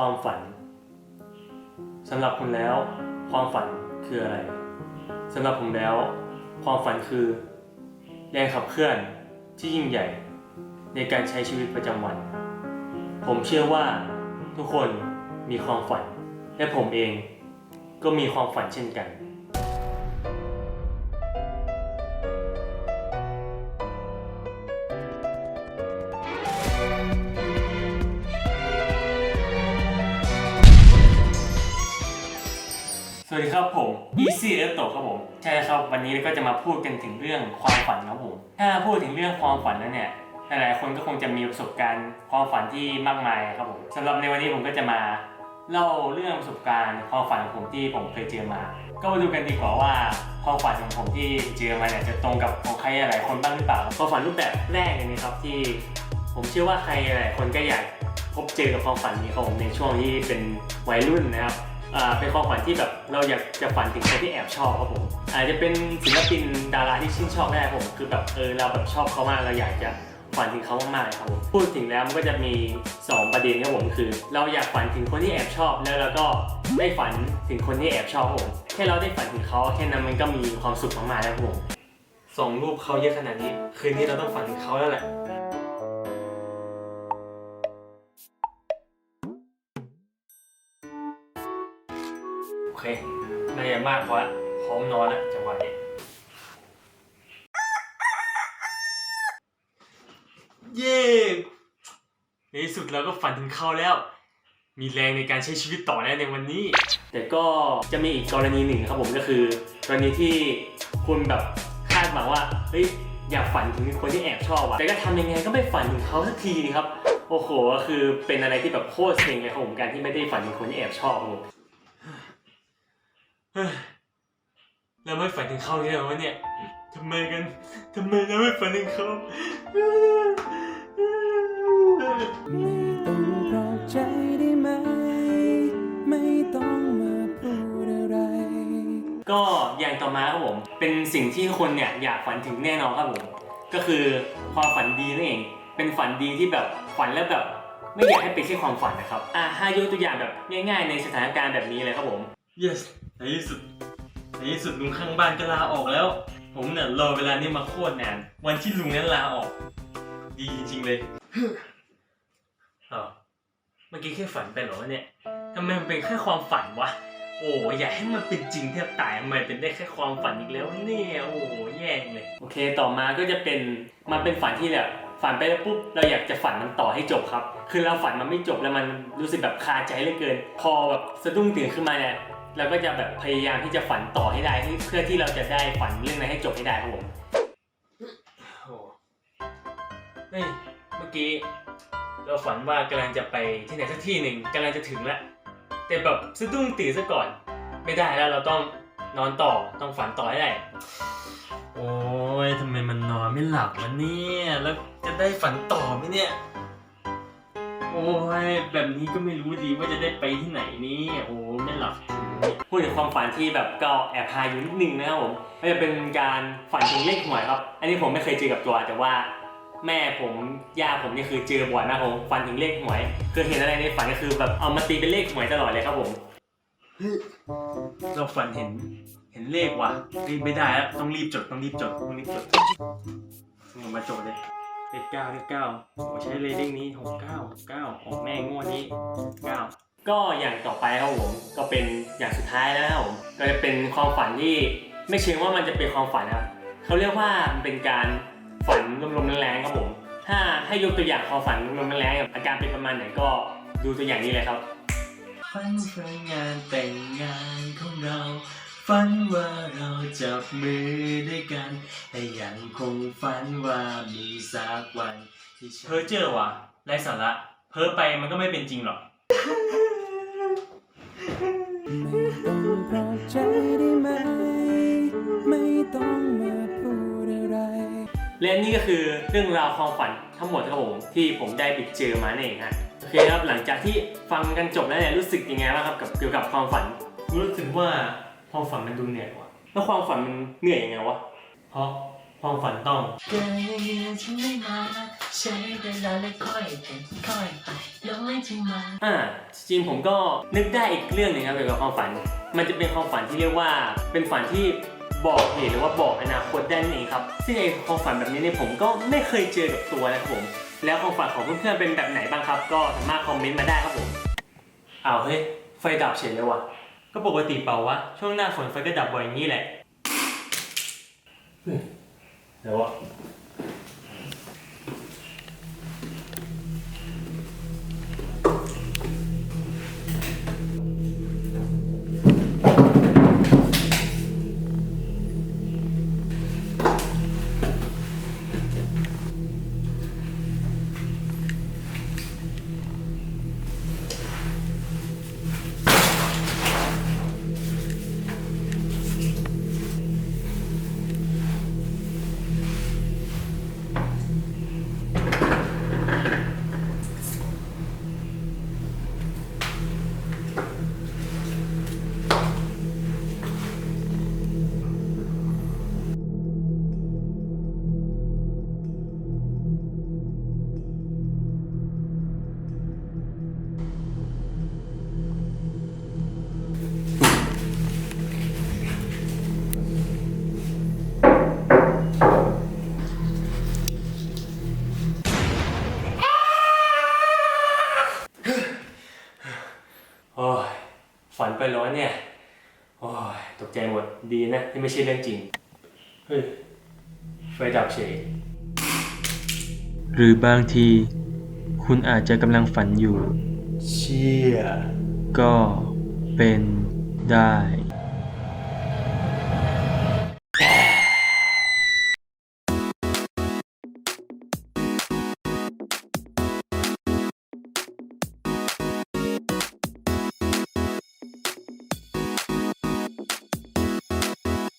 ความฝันสำหรับคุณแล้ว ความฝันคืออะไรสำหรับผมแล้ว ความฝันคือแรงขับเคลื่อนที่ยิ่งใหญ่ ในการใช้ชีวิตประจำวัน ผมเชื่อว่าทุกคนมีความฝัน และผมเองก็มีความฝันเช่นกัน วัสดีครับผม Easy เอฟโตครับผม ใช่ครับ วันนี้ก็จะมาพูดกันถึงเรื่องความฝันครับผม ถ้าพูดถึงเรื่องความฝันแล้วเนี่ย หลายๆคนก็คงจะมีประสบการณ์ความฝันที่มากมายครับผมสำหรับในวันนี้ผมก็จะมาเล่าเรื่องประสบการณ์ความฝันของผมที่ผมเคยเจอมา ก็มาดูกันดีกว่าว่าความฝันของผมที่เจอมาเนี่ยจะตรงกับของใครหลายๆคนบ้างหรือเปล่าความฝันรูปแบบแรกเลยนะครับที่ ผมเชื่อว่าใครหลายคนก็อยากพบเจอกับความฝันนี้ครับผมในช่วงที่เป็นวัยรุ่นนะครับ เป็นความฝันที่แบบเราอยากจะฝันถึงคนที่แอบชอบครับผมอาจจะเป็นศิลปินดาราที่ชื่นชอบได้ครับผมคือแบบเออเราแบบชอบเขามากเราอยากจะฝันถึงเขามากๆเลยครับผมพูดถึงแล้วมันก็จะมี 2 ประเด็นครับผมคือ เราอยากฝันถึงคนที่แอบชอบ แล้วเราก็ได้ฝันถึงคนที่แอบชอบครับผมแค่เราได้ฝันถึงเขาแค่นั้นมันก็มีความสุขมากๆแล้วครับผมส่งรูปเขาเยอะขนาดนี้ คืนนี้เราต้องฝันถึงเขาแล้วแหละ เคน่าจะมากพอละพร้อมนอนแล้วจังหวะนี้เย้ในที่สุดเราก็ฝันถึงเขาแล้ว มีแรงในการใช้ชีวิตต่อแล้วในวันนี้ แต่ก็จะมีอีกกรณีหนึ่งครับผมก็คือกรณีที่คุณแบบคาดหวังว่าเฮ้ยอยากฝันถึงคนที่แอบชอบอะแต่ก็ทำยังไงก็ไม่ฝันถึงเขาสักทีนี่ครับ โอ้โหก็คือเป็นอะไรที่แบบโคตรเซ็งเลยครับผมการที่ไม่ได้ฝันถึงคนที่แอบชอบครับผม เฮ้ยเราไม่ฝันถึงเขาเลยเหรอวะเนี่ยทำไมกันทำไมเราไม่ฝันถึงเขาไม่ต้องปลอบใจได้ไหม ไม่ต้องมาพูดอะไร ก็อย่างต่อมาครับผม เป็นสิ่งที่คนเนี่ยอยากฝันถึงแน่นอนครับผม ก็คือความฝันดีนั่นเอง เป็นฝันดีที่แบบฝันแล้วแบบ ไม่อยากให้เป็นแค่ความฝันนะครับ อะห้ายกตัวอย่างแบบง่าย ๆ ในสถานการณ์แบบนี้เลยครับผม yes ในที่สุด ในที่สุดลุงข้างบ้านก็ลาออกแล้ว ผมเนี่ยรอเวลานี้มาโคตรนาน วันที่ลุงนั้นลาออก ดีจริงๆเลยอ้าวเมื่อกี้แค่ฝันไปเหรอวะเนี่ยทำไมมันเป็นแค่ความฝันวะ โอ้อยากให้มันเป็นจริงแทบตายทำไมเป็นได้แค่ความฝันอีกแล้วเนี่ยโอ้แย่เลย โอเคต่อมาก็จะเป็นมันเป็นฝันที่แบบฝันไปแล้วปุ๊บเราอยากจะฝันมันต่อให้จบครับ คือเราฝันมันไม่จบแล้วมันรู้สึกแบบคาใจเหลือเกิน พอแบบสะดุ้งตื่นขึ้นมาเนี่ย เราก็จะแบบพยายามที่จะฝันต่อให้ได้เพื่อที่เราจะได้ฝันเรื่องนั้นให้จบให้ได้ครับผมโอ้เฮ้ยเมื่อกี้ เราฝันว่ากำลังจะไปที่ไหนสักที่หนึ่งกำลังจะถึงแล้วแต่แบบสะดุ้งตื่นซะก่อน ไม่ได้แล้วเราต้องนอนต่อต้องฝันต่อให้ได้โอ้ยทำไมมันนอนไม่หลับวะเนี่ยแล้วจะได้ฝันต่อไหมเนี่ย โอ้ยแบบนี้ก็ไม่รู้ดีว่าจะได้ไปที่ไหนนี่โอ้ไม่หลับพูดถึงความฝันที่แบบก็แอบฮายอยู่นิดนึงนะครับผมก็จะเป็นการฝันถึงเลขหวยครับ อันนี้ผมไม่เคยเจอกับตัวแต่ว่า แม่ผมย่าผมนี่คือเจอบ่อยมากผมฝันถึงเลขหวยคือเห็นอะไรในฝันก็คือแบบเอามาตีเป็นเลขหวยตลอดเลยครับผมเราฝันเห็นเห็นเลขว่ะเฮ้ยไม่ได้แล้วต้องรีบจดต้องรีบจดต้องรีบจดมาจดเลย เลขเก้าเลขเก้าโอ้ใช้เลยเลขนี้หกเก้าเก้าออกแม่งวดนี้เก้าก็อย่างต่อไปครับผมก็เป็นอย่างสุดท้ายแล้วครับผมก็จะเป็นความฝันที่ไม่เชิงว่ามันจะเป็นความฝันนะครับเขาเรียกว่ามันเป็นการฝันลมๆแรงๆครับผมถ้าให้ยกตัวอย่างความฝันลมๆแรงๆอาการเป็นประมาณไหนก็ดูตัวอย่างนี้เลยครับฝันเพื่องานแต่งงานของเรา ฝันว่าเราจับมือด้วยกัน แต่ยังคงฝันว่ามีสักวันที่เพ้อเจอว่ะไร้สาระ เพ้อไปมันก็ไม่เป็นจริงหรอก ไม่ต้องปลอบใจได้ไหม ไม่ต้องมาพูดอะไร และนี่ก็คือเรื่องราวความฝันทั้งหมดครับผมที่ผมได้ไปเจอมานั่นเองฮะโอเคครับหลังจากที่ฟังกันจบแล้วเนี่ยรู้สึกยังไงบ้างครับกับเกี่ยวกับความฝัน รู้สึกว่า ความฝันมันดูเหนื่อยว่ะแล้วความฝันมันเหนื่อยยังไงวะ เพราะความฝันต้อง เกินเงินฉันไม่มาใช้เวลาและค่อยเป็นค่อยไปลอยที่มาอ่าจริงๆผมก็นึกได้อีกเรื่องหนึ่งครับเกี่ยวกับความฝัน มันจะเป็นความฝันที่เรียกว่า เป็นฝันที่บอกเหตุหรือว่าบอกอนาคตได้นั่นเองครับ ซึ่งไอ้ความฝันแบบนี้เนี่ยผมก็ไม่เคยเจอกับตัวนะครับผม แล้วความฝันของเพื่อนๆเป็นแบบไหนบ้างครับ ก็สามารถคอมเมนต์มาได้ครับผมอ้าวเฮ้ยไฟดับเฉยเลยว่ะ ก็ปกติเปล่าวะ ช่วงหน้าฝนไฟก็ดับบ่อยอย่างนี้แหละเฮ้ยเดี๋ยวว ฝันไปร้อนเนี่ย โอ้ย ตกใจหมด ดีนะ ที่ไม่ใช่เรื่องจริง เฮ้ย ไฟดับเฉย หรือบางที คุณอาจจะกำลังฝันอยู่ เชี่ย ก็เป็นได้